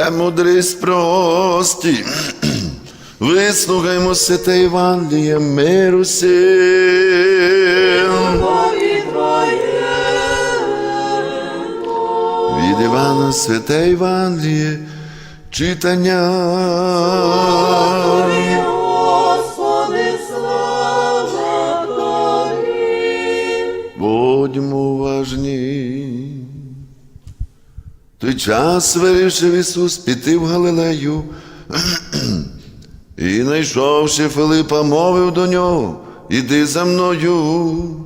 премудрість прості. Вислухаймо святе Євангеліє миру сил. Від Івана святе Євангеліє читання. Той час вирішив Ісус піти в Галилею. І, знайшовши Филипа, мовив до нього, іди за мною.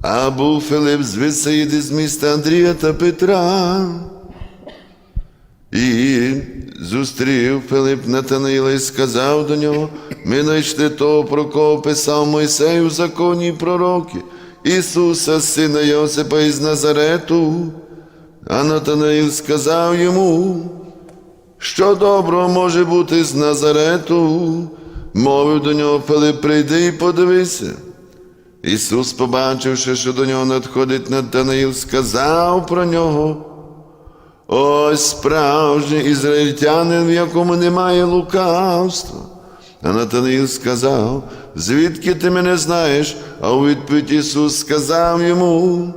А був Филип з Висаїди з міста Андрія та Петра. І зустрів Филип Натанаїла і сказав до нього: ми знайшли того, про кого писав Мойсей у законі і пророки, Ісуса, сина Йосипа із Назарету. А Натанаїл сказав йому, що доброго може бути з Назарету, мовив до нього Филип, прийди і подивися. Ісус, побачивши, що до нього надходить Натанаїл, сказав про нього. Ось справжній ізраїльтянин, в якому немає лукавства. А Натанаїл сказав, звідки ти мене знаєш? А у відповідь Ісус сказав йому,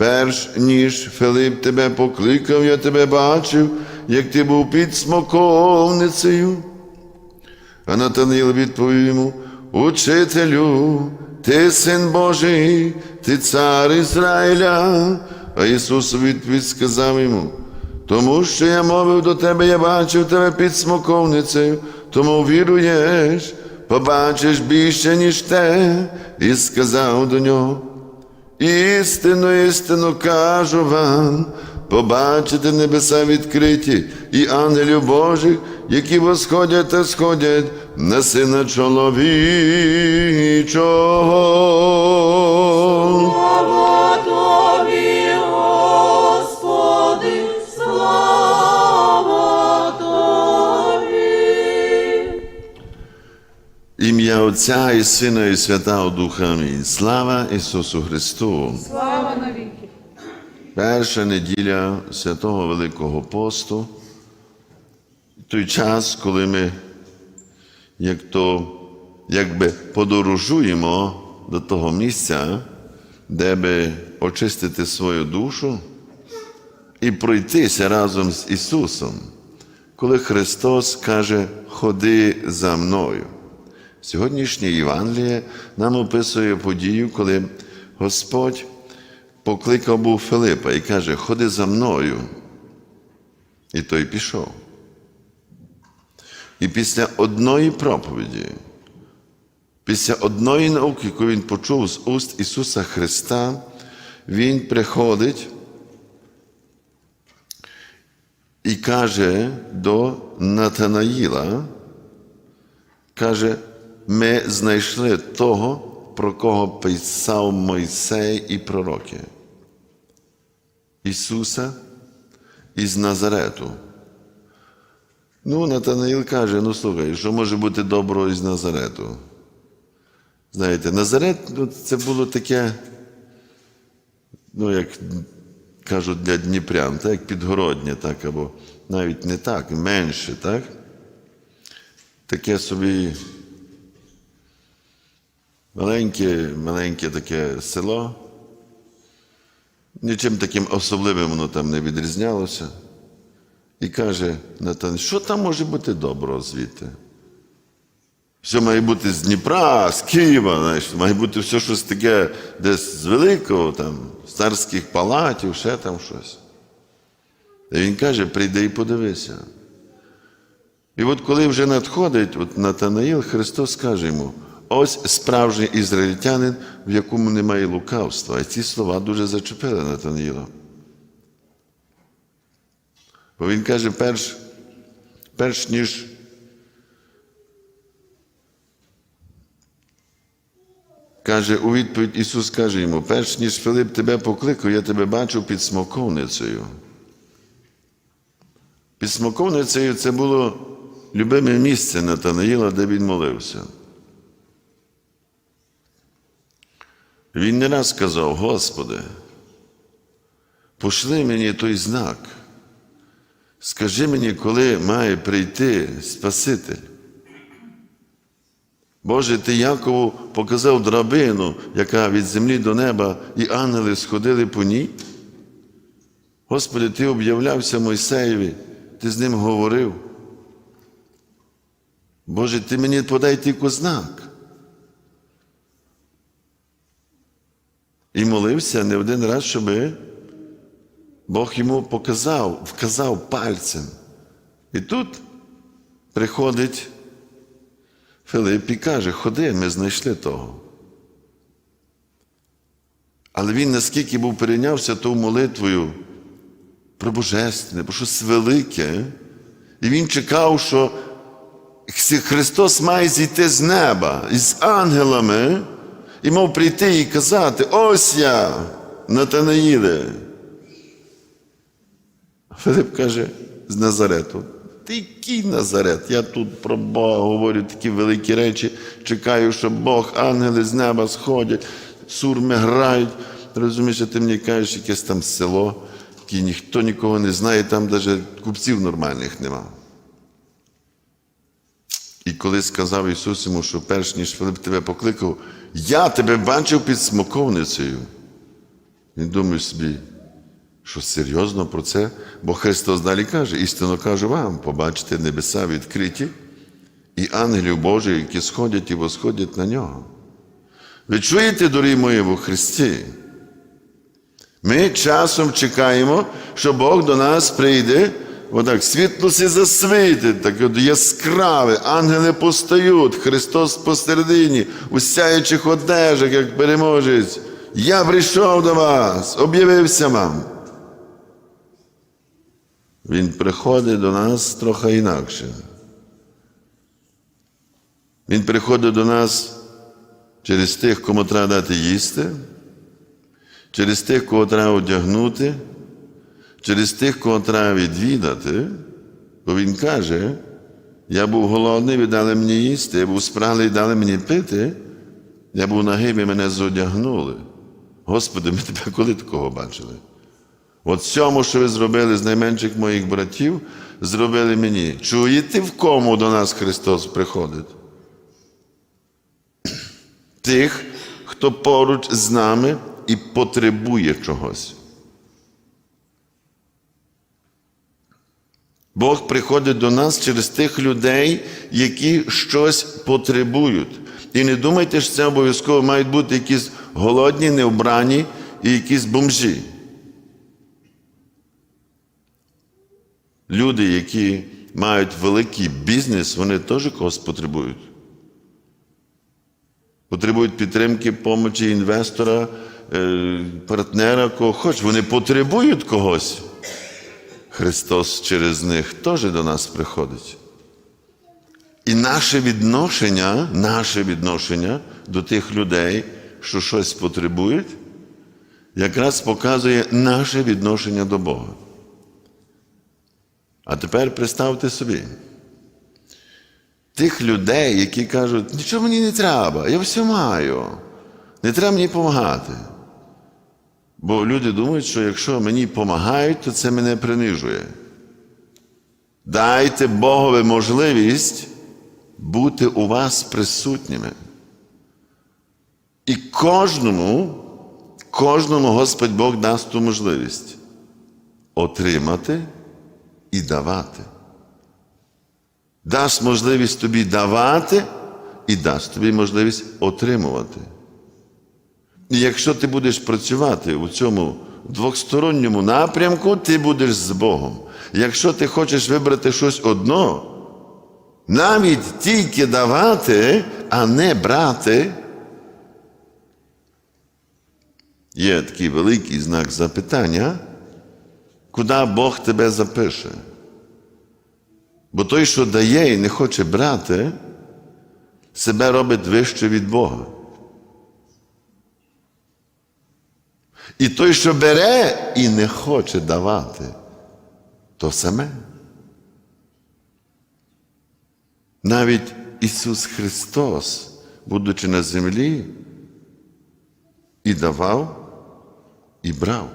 перш ніж Филип тебе покликав, я тебе бачив, як ти був під смоковницею. А Натанаїл відповів йому, Учителю, ти син Божий, ти цар Ізраїля. А Ісус відповідь сказав йому, тому що я мовив до тебе, я бачив тебе під смоковницею, тому віруєш, побачиш більше, ніж те, і сказав до нього. Істинно, істинно кажу вам, побачите небеса відкриті і ангелів Божих, які восходять та сходять на сина чоловічого. Отця і Сина, і Святого Духа. Амінь. Слава Ісусу Христу! Слава навіки. Перша неділя святого Великого посту, той час, коли ми як то, якби подорожуємо до того місця, де би очистити свою душу і пройтися разом з Ісусом, коли Христос каже, ходи за мною. Сьогоднішнє Євангеліє нам описує подію, коли Господь покликав був Филипа і каже, ходи за мною. І той пішов. І після одної проповіді, після одної науки, яку він почув з уст Ісуса Христа, Він приходить і каже до Натанаїла, каже, ми знайшли того, про кого писав Мойсей і пророки. Ісуса із Назарету. Ну, Натанаїл каже: ну слухай, що може бути доброго із Назарету? Знаєте, Назарет ну, це було таке, ну, як кажуть для Дніпрян, так, як підгороднє, так, або навіть не так, менше, так? Таке собі маленьке, маленьке таке село. Нічим таким особливим воно там не відрізнялося. І каже Натан, що там може бути доброго звідти? Все має бути з Дніпра, з Києва, знаєш, має бути все щось таке десь з великого, там, з царських палатів, ще там щось. І він каже, прийди і подивися. І от коли вже надходить от Натанаїл, Христос каже йому, ось справжній ізраїльтянин, в якому немає лукавства. І ці слова дуже зачепили Натанаїла. Бо він каже, перш, перш ніж каже у відповідь Ісус каже йому, перш ніж Филип тебе покликав, я тебе бачив під смоковницею. Під смоковницею це було любиме місце Натанаїла, де він молився. Він не раз сказав, Господи, пошли мені той знак, Скажи мені, коли має прийти Спаситель? Боже, ти Якову показав драбину, яка від землі до неба, і ангели сходили по ній. Господи, Ти об'являвся Мойсеєві, Ти з ним говорив. Боже, Ти мені подай тільки знак. І молився не один раз, щоб Бог йому показав, вказав пальцем. І тут приходить Филип і каже, ходи, ми знайшли того. Але він наскільки був перейнявся тою молитвою про Божественне, про щось велике, і він чекав, що Христос має зійти з неба із ангелами і мав прийти і казати: ось я, Натанаїле. Филип каже з Назарету. Ти який Назарет? Я тут про Бога говорю такі великі речі, чекаю, що Бог, ангели з неба сходять, сурми грають. Розумієш, ти мені кажеш, якесь там село, яке ніхто нікого не знає, там навіть купців нормальних нема. І коли сказав Ісус йому, що перш ніж Филип тебе покликав, я тебе бачив під смоковницею. Він думає собі, що серйозно про це? Бо Христос далі каже, істинно кажу вам, побачите небеса відкриті і ангелів Божих, які сходять і восходять на нього. Ви чуєте, дорогі мої, во Христі? Ми часом чекаємо, що Бог до нас прийде, отак світло сі засвітить, так от яскраве, ангели постають, Христос посередині, у сяючих одежах, як переможець. Я прийшов до вас, об'явився вам. Він приходить до нас трохи інакше. Він приходить до нас через тих, кому треба дати їсти, через тих, кого треба одягнути, через тих, кого треба відвідати, бо Він каже, я був голодний, ви дали мені їсти, я був спраглий, дали мені пити, я був нагий, ви мене зодягнули. Господи, ми тебе коли такого бачили? От цьому, що ви зробили з найменших моїх братів, зробили мені. Чуєте, в кому до нас Христос приходить? Тих, хто поруч з нами і потребує чогось. Бог приходить до нас через тих людей, які щось потребують. І не думайте, що це обов'язково мають бути якісь голодні, невбрані і якісь бомжі. Люди, які мають великий бізнес, вони теж когось потребують. Потребують підтримки, помочі інвестора, е, партнера, кого хоч. Вони потребують когось. Христос через них теж до нас приходить. І наше відношення, наше відношення до тих людей, що щось потребують, якраз показує наше відношення до Бога. А тепер представте собі, тих людей, які кажуть, нічого мені не треба, я все маю, не треба мені допомагати. Бо люди думають, що якщо мені допомагають, то це мене принижує. Дайте Богові можливість бути у вас присутніми. І кожному, кожному Господь Бог дасть ту можливість отримати і давати. Дасть можливість тобі давати і дасть тобі можливість отримувати. Якщо ти будеш працювати у цьому двосторонньому напрямку, ти будеш з Богом. Якщо ти хочеш вибрати щось одно, навіть тільки давати, а не брати, є такий великий знак запитання, куди Бог тебе запише. Бо той, що дає і не хоче брати, себе робить вище від Бога. І той, що бере і не хоче давати, то саме. Навіть Ісус Христос, будучи на землі, і давав, і брав.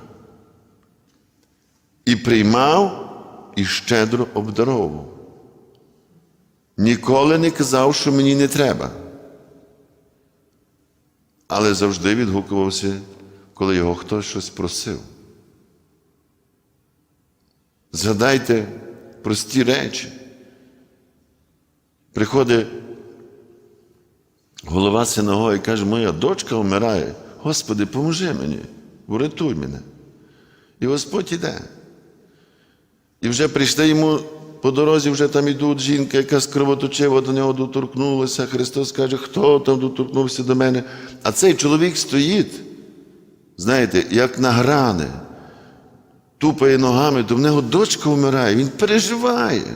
І приймав, і щедро обдаровував. Ніколи не казав, що мені не треба. Але завжди відгукувався, коли його хтось щось просив. Згадайте прості речі. Приходить голова синагоги і каже, моя дочка вмирає. Господи, поможи мені, врятуй мене. І Господь іде. І вже прийшли йому по дорозі, вже там ідуть жінка, яка скровоточива до нього доторкнулася. Христос каже, хто там доторкнувся до мене. А цей чоловік стоїть, знаєте, як на грани, тупає ногами, то в нього дочка вмирає, він переживає.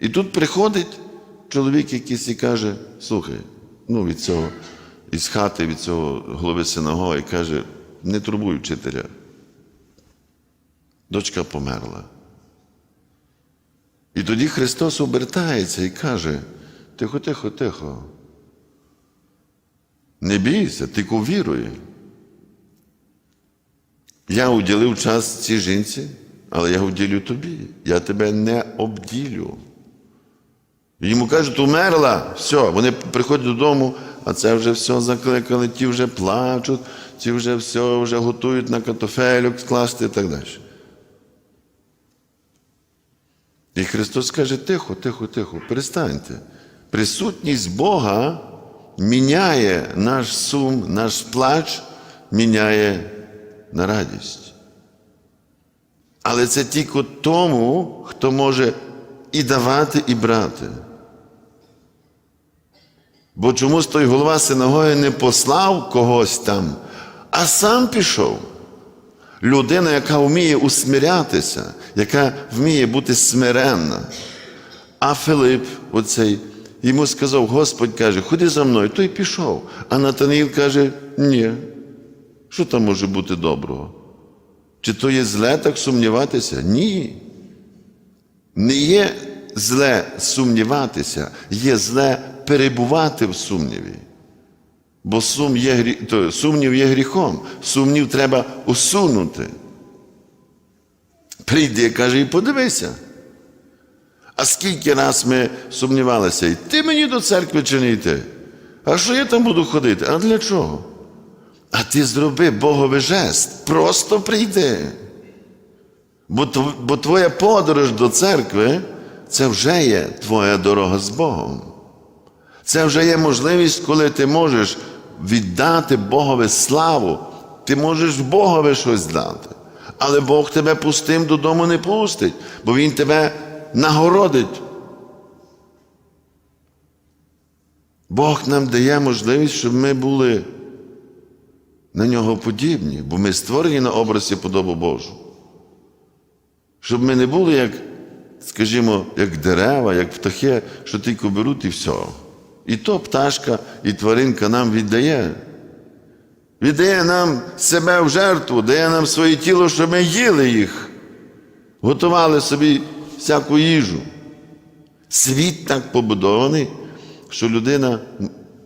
І тут приходить чоловік якийсь і каже: слухай, ну від цього, із хати, від цього голови синагоги, каже, не турбуй вчителя. Дочка померла. І тоді Христос обертається і каже: тихо, тихо, тихо. Не бійся, тільки віруй. Я уділив час цій жінці, але я уділю тобі. Я тебе не обділю. Йому кажуть, умерла, все, вони приходять додому, а це вже все закликали, ті вже плачуть, ті вже все вже готують на катофелю скласти і так далі. І Христос каже, тихо, тихо, тихо, перестаньте. Присутність Бога міняє наш сум, наш плач, міняє на радість. Але це тільки тому, хто може і давати, і брати. Бо чомусь той голова синагоги не послав когось там, а сам пішов. Людина, яка вміє усмирятися, яка вміє бути смиренна. А Филип, оцей, йому сказав, Господь каже, ходи за мною, той пішов. А Натаніїл каже, ні. Що там може бути доброго? Чи то є зле так сумніватися? Ні. Не є зле сумніватися, є зле перебувати в сумніві. Бо сум є, то, сумнів є гріхом. Сумнів треба усунути. Прийди, каже, і подивися. А скільки раз ми сумнівалися, йти мені до церкви чи не йти? А що я там буду ходити? А для чого? А ти зроби Боговий жест. Просто прийди. Бо, твоя подорож до церкви це вже є твоя дорога з Богом. Це вже є можливість, коли ти можеш віддати Богові славу, ти можеш Богові щось дати. Але Бог тебе пустим додому не пустить, бо Він тебе нагородить. Бог нам дає можливість, щоб ми були на нього подібні, бо ми створені на образі подобу Божу. Щоб ми не були як, скажімо, як дерева, як птахи, що тільки беруть і все. І то пташка, і тваринка нам віддає. Віддає нам себе в жертву, дає нам своє тіло, щоб ми їли їх, готували собі всяку їжу. Світ так побудований, що людина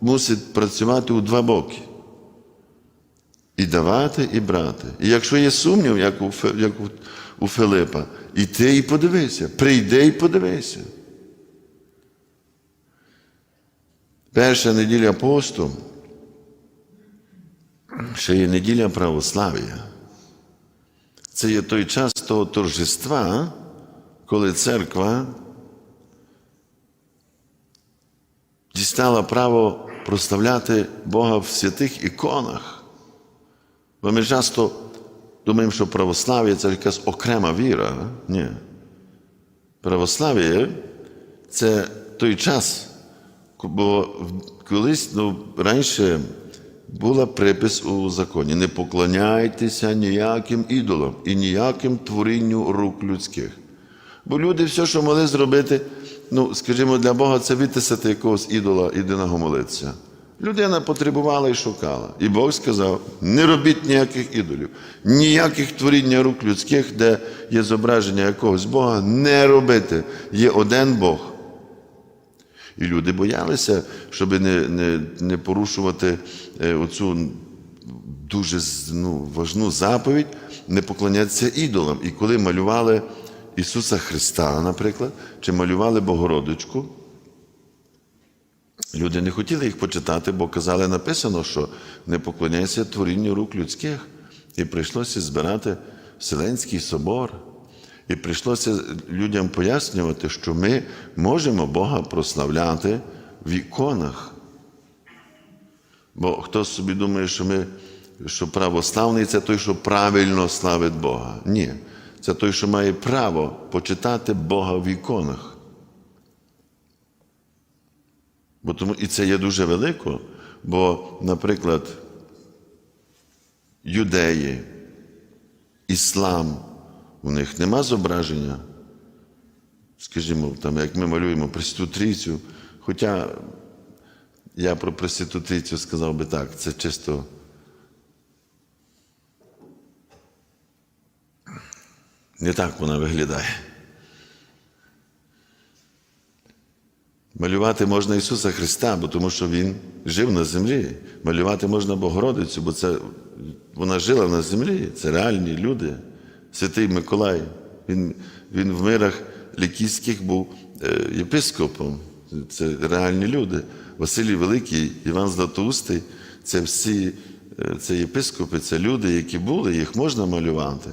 мусить працювати у два боки. І давати, і брати. І якщо є сумнів, як у, як у, Филипа, іди і подивися, прийди і подивися. Перша неділя посту ще є неділя православ'я. Це є той час того торжества, коли церква дістала право прославляти Бога в святих іконах. Бо ми часто думаємо, що православ'я це якась окрема віра. Ні. Православ'я це той час, бо колись ну, раніше була припис у законі: не поклоняйтеся ніяким ідолам і ніяким творінню рук людських. Бо люди все, що могли зробити, ну, скажімо, для Бога це витисати якогось ідола до молитися. Людина потребувала і шукала. І Бог сказав: не робіть ніяких ідолів, ніяких творіння рук людських, де є зображення якогось Бога, не робити. Є один Бог. І люди боялися, щоб не, не, не порушувати е, оцю дуже ну, важну заповідь, не поклонятися ідолам. І коли малювали Ісуса Христа, наприклад, чи малювали Богородичку. Люди не хотіли їх почитати, бо казали, написано, що не поклоняйся творінню рук людських. І прийшлося збирати Вселенський собор. І прийшлося людям пояснювати, що ми можемо Бога прославляти в іконах. Бо хтось собі думає, що ми, що православний це той, що правильно славить Бога. Ні, це той, що має право почитати Бога в іконах. Бо тому, і це є дуже велико, бо, наприклад, юдеї, іслам, у них нема зображення, скажімо, там, як ми малюємо Пресвяту хоча я про Пресвяту сказав би так, це чисто. Не так вона виглядає. Малювати можна Ісуса Христа, бо тому що Він жив на землі. Малювати можна Богородицю, бо це вона жила на землі. Це реальні люди. Святий Миколай. Він, він в мирах лікійських був е, єпископом. Це реальні люди. Василій Великий, Іван Златоустий це всі е, це єпископи, це люди, які були, їх можна малювати,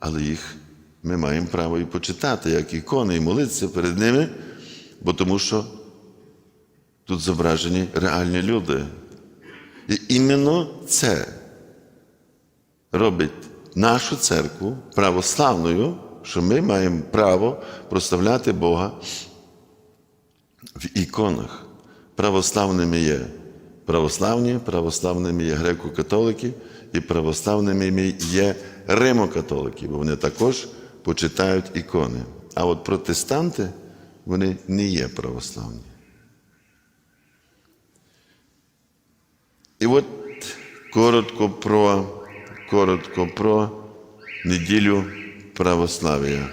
але їх ми маємо право і почитати, як ікони, і молитися перед ними, бо тому що тут зображені реальні люди. І іменно це робить нашу церкву православною, що ми маємо право прославляти Бога в іконах. Православними є православні, православними є греко-католики, і православними є римокатолики, бо вони також почитають ікони. А от протестанти, вони не є православні. І от коротко про, коротко про неділю православ'я.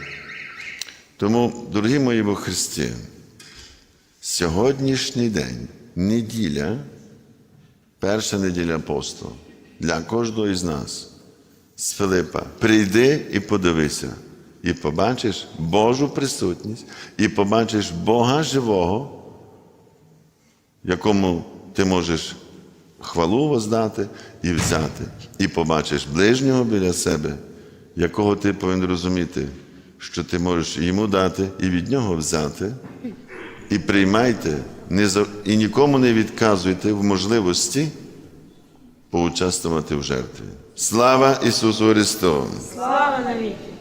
Тому, дорогі мої во Христі, сьогоднішній день, неділя, перша неділя посту для кожного із нас, з Филипа, прийди і подивися, і побачиш Божу присутність, і побачиш Бога живого, якому ти можеш хвалу воздати і взяти, і побачиш ближнього біля себе, якого ти повинен розуміти, що ти можеш йому дати і від нього взяти. І приймайте, і нікому не відказуйте в можливості поучаствувати в жертві. Слава Ісусу Христу! Слава навіки!